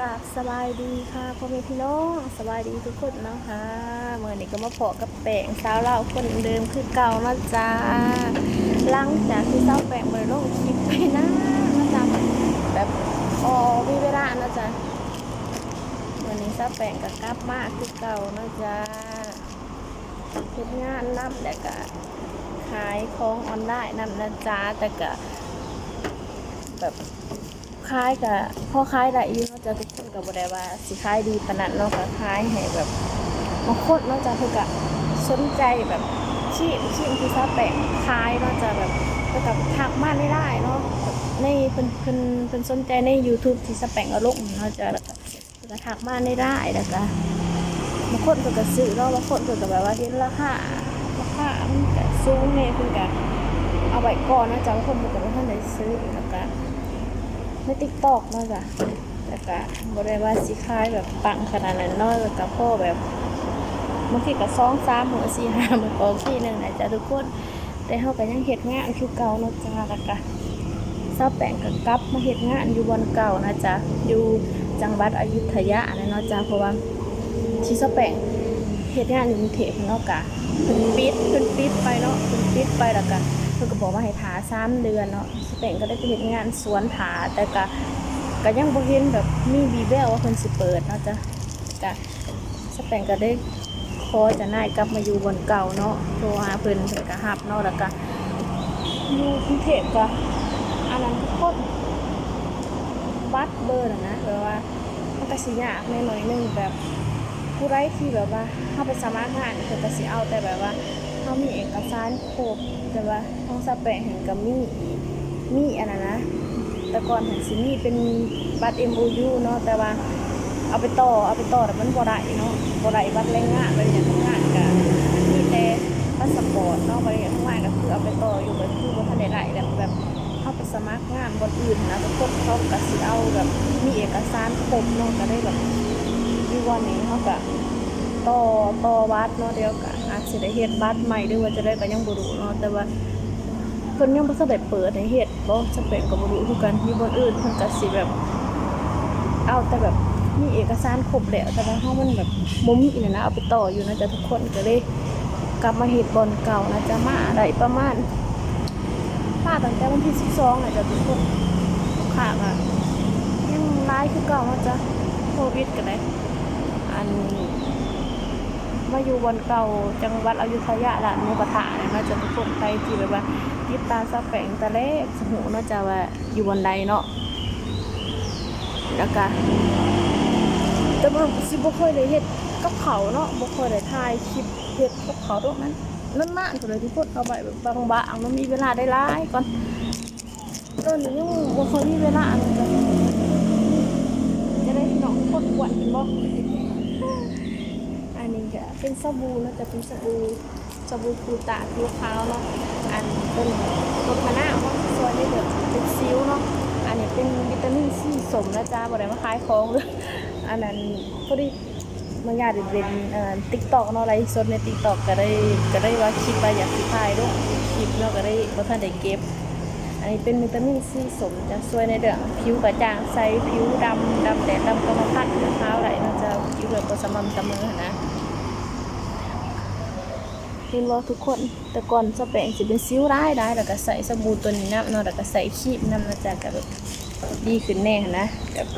กาบสบายดีค่ะพ่อแม่พี่น้องสบายดีทุกคนนะคะเมื่อนี้ก็มาพอกับแป้งสาวเราคนเดิมคือเก่านะจ้าหลังจากที่สาวแป้งบริโลกคลิปไปนะนะจ้าแบบอ๋อมีเวลานะจ้าวันนี้สาวแป้งก็กลับมาคือเก่านะจ้าเฮ็ดงานนำแต่ก็ขายของออนไลน์นำนะจ้าแต่ก็แบบ คล้ายกับพ่อคล้ายได้อยู่เนาะจะทุกคนกับบได้ว่าสิคล้ายดีปานนั้นเนาะก็คล้ายให้แบบบางคนเนาะจะเพิ่นก็สนใจแบบชีพชีพที่ซาแปลงคล้ายเนาะจะแบบเพิ่นก็ทักมาได้ได้เนาะในเพิ่นเพิ่นเพิ่นสนใจใน YouTube ที่ซาแปลงเอาลงเนาะจะแล้วก็เพิ่นก็ทักมาได้ได้แล้วก็บางคนเพิ่นก็ซื้อเนาะบางคนเพิ่นก็แบบว่าเห็นราคาราคามันก็สูงแน่เพิ่นก็เอาไว้ก่อนนะจ้ะบางคนเพิ่นก็บ่ทันได้ซื้อแล้วก็ ในติ๊กต็อกเนาะจ้ะแล้วก็บ่ได้ว่าสิคายแบบปังขนาดนั้นเนาะแล้วก็พ่อแบบบางทีก็สองสามหัวสี่ห้ามันก็ที่หนึ่งนะจ๊ะทุกคน แต่เฮาก็ยังเฮ็ดงานคือเก่าเนาะจ้ะแล้วก็เศร้าแปลงก็กลับมาเฮ็ดงานอยู่บนเก่านะจ๊ะอยู่จังหวัดอยุธยานะเนาะจ้ะเพราะว่าที่เศร้าแปลงเฮ็ดงานอยู่กรุงเทพเนาะกะเพิ่นปิดเพิ่น ปิดไปเนาะเพิ่นปิดไปแล้วก็เพิ่นก็บอกว่าให้ถาสามเดือนเนาะสเปนก็ได้ไปเห็นงานสวนถาแต่ก็ก็ยังบ่เห็นแบบมีวีแววว่าเพิ่นสิเปิดเนาะจ้ะก็สเปนก็ได้ขอจะนายกลับมาอยู่บนเก่าเนาะโทรหาเพิ่นเพิ่นก็รับเนาะแล้วก็อยู่กรุงเทพก็อันนั้นทุกคนบัตรเบอร์น่ะนะแบบว่ามันก็สิยากในหน่อยนึงแบบผู้ใดที่แบบว่าเข้าไปสมัครงานเพิ่นก็สิเอาแต่แบบว่า เขามีเอกสารครบแต่ว่าห้องสแปะแห่งกับมีมีอันนั้นนะ แต่ก่อนเห็นสิมีเป็นบัตร MOU เนาะแต่ว่าเอาไปต่อเอาไปต่อแต่มันบ่ได้เนาะบ่ได้บัตรแรงงานบริษัททำงานกับมีแต่พาสปอร์ตเนาะบริษัททำงานก็คือเอาไปต่ออยู่แบบคือบ่ทันได้ได้แล้วแบบเข้าไปสมัครงานบนอื่นนะทุกคนเขาก็สิเอาแบบมีเอกสารครบเนาะก็ได้แบบอยู่วันนี้เขาก็ ต่อต่อวัดเนาะเดียวกันอาจจะได้เฮ็ดบัตรใหม่ด้วยว่าจะได้ก็ยังบ่รู้เนาะแต่ว่าเพิ่นยังบ่ทันได้เปิดให้เฮ็ดบ่จะเป็นก็บ่รู้คือกันมีบ่อนอื่นเพิ่นก็สิแบบเอาแต่แบบมีเอกสารครบแล้วแต่ว่าเฮามันแบบบ่มีนั่นะเอาไปต่ออยู่นะจ๊ะทุกคนก็เลยกลับมาเฮ็ดบอนเก่านะจ๊ะมาได้ประมาณมาตั้งแต่วันที่12นะจ๊ะทุกคนค่ะก็ยังหลายคือเก่านะจ๊ะโควิดก็ได้อัน มาอยู่บนเก่าจังหวัดอยุธยาละหมูกระทะเนี่ยมาจะทุกคนไปที่แบบว่าติดตามสแปงตะเล็กสหูเนาะจะว่าอยู่บนใดเนาะแล้วก็แต่บ่สิบ่ค่อยได้เฮ็ดกับเขาเนาะบ่ค่อยได้ถ่ายคลิปเฮ็ดกับเขาตรงนั้นนั่นนาก็เลยทุกคนเอาไปแบบบางๆมันมีเวลาได้หลายก่อนตอนนี้ยังบ่ค่อยมีเวลาเลยจ้ะจะได้เน้องทุกคนกวนเป็นบ่อันนี้ก็ เป็นสบู่แล้วจะเป็นสบู่สบู่คูตาผิวขาวเนาะอันเป็นตัวพนาเนาะส่วนนี้เดี๋ยวเป็นซิวเนาะอันนี้เป็นวิตามินซีสมนะจ๊ะบ่ได้มาขายของเลยอันนั้นพอดีมันอยาด้เป็นเอ่อ TikTok เนาะไลฟ์สดใน TikTok ก็ได้ก็ได้ว่าคิดว่าอยากสิถ่ายด้วยคลิปเนาะก็ได้บ่ทันได้เก็บ อันนี้เป็นวิตามินซีสมจะช่วยในเรื่องผิวกระจ่างใสผิวดำดำแดดดำกรรมพันธุ์ขาวไหลนะจะผิวแบบบ่สม่ำเสมอนะ เห็นว่าทุกคน แต่ก่อนสเปงสิเป็นซิ้วร้ายได้แล้วก็ใส่สบู่ตัวนี้น้ำเนาะแล้วก็ใส่ครีมน้ำนะจ๊ะก็แบดีขึ้นแน่นะแบบ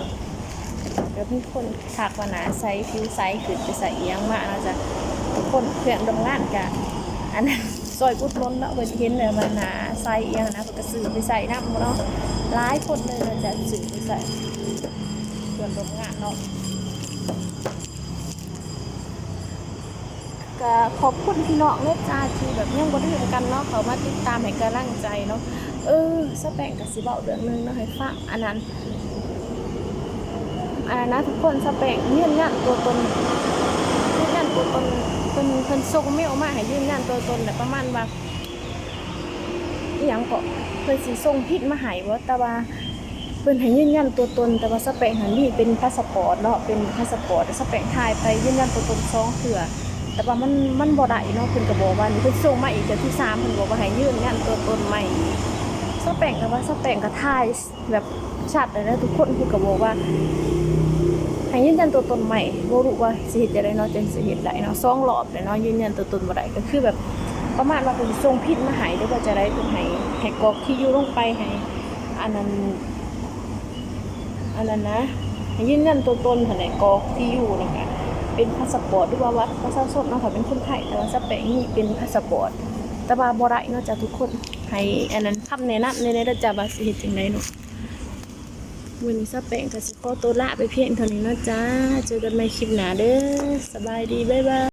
แบบมีคนทักว่าหนาใส่ผิวใสขึ้นไปใส่เอียงมากนะจ๊ะทุกคนเพื่อนทำงานกะอันนั้นซอยกุดล้นเนาะเพิ่นเห็นเลยมันหนาใส่เอียงนะเพิ่นก็ซื้อไปใส่น้ำเนาะหลายคนเลยนะจ๊ะซื้อไปใส่เพื่อนทำงานเนาะ ก็ขอบคุณพี่น้องเลือจ้าที่แบบยังบ่ได้เห็นกันเนาะเขามาติดตามให้กำลังใจเนาะเออสแปงกับสิเบาเดือนนึงเนาะให้ฟังอันนั้นอันนั้นนะทุกคนสแปงยืนยันตัวตนยืนยันตัวตนเพิ่นเพิ่นส่งเมลมาให้ยืนยันตัวตนแต่ประมาณว่าอหยังก็เพิ่นสิส่งผิดมาให้บ่แต่ว่าเพิ่นให้ยืนยันตัวตน แต่ว่าสแปงหันนี่เป็นพาสปอร์ตเนาะเป็นพาสปอร์ตแต่สแปงถ่ายไปยืนยันตัวตนสองเทื่อ แต่ว่ามันมันบ่ได้เนาะเพิ่นก็บอกว่านี่เพิ่นส่งมาอีกเดือนที่สามเพิ่นบอกว่าให้ยื่นงานตัวตนใหม่สแปงก็ว่าสแปงก็ถ่ายแบบชัดเลยนะทุกคนเพิ่นก็บอกว่าให้ยืนยันตัวตนใหม่บ่รู้ว่าสิเฮ็ดจังไดเนาะจังสิเฮ็ดได้เนาะสองรอบเลยเนาะยืนยันตัวตนบ่ได้ก็คือแบบประมาณว่าเพิ่นส่งผิดมาให้หรือว่าจะได้เพิ่นให้ให้กอกที่อยู่ลงไปให้อันนั้นอันนั้นนะห้ยืนยันตัวตนเพิ่นให้กอกที่อยู่แล้วก็ เป็นพาสปอร์ตหรือว่าวัดพระเจ้าชนเนาะถ้าเป็นคนไทยแต่ว่าสเปนนี่เป็นพาสปอร์ตแต่ว่าบ่ได้เนาะจ้ะทุกคนให้อันนั้นคำแนะนำในในเด้อจ้ะว่าสิเฮ็ดจังไดเนาะวันนี้สเปนกับสิโคโตวละไปเพียงเท่านี้เนาะจ้าเจอกันใหม่คลิปหน้าเด้อสบายดีบ๊ายบาย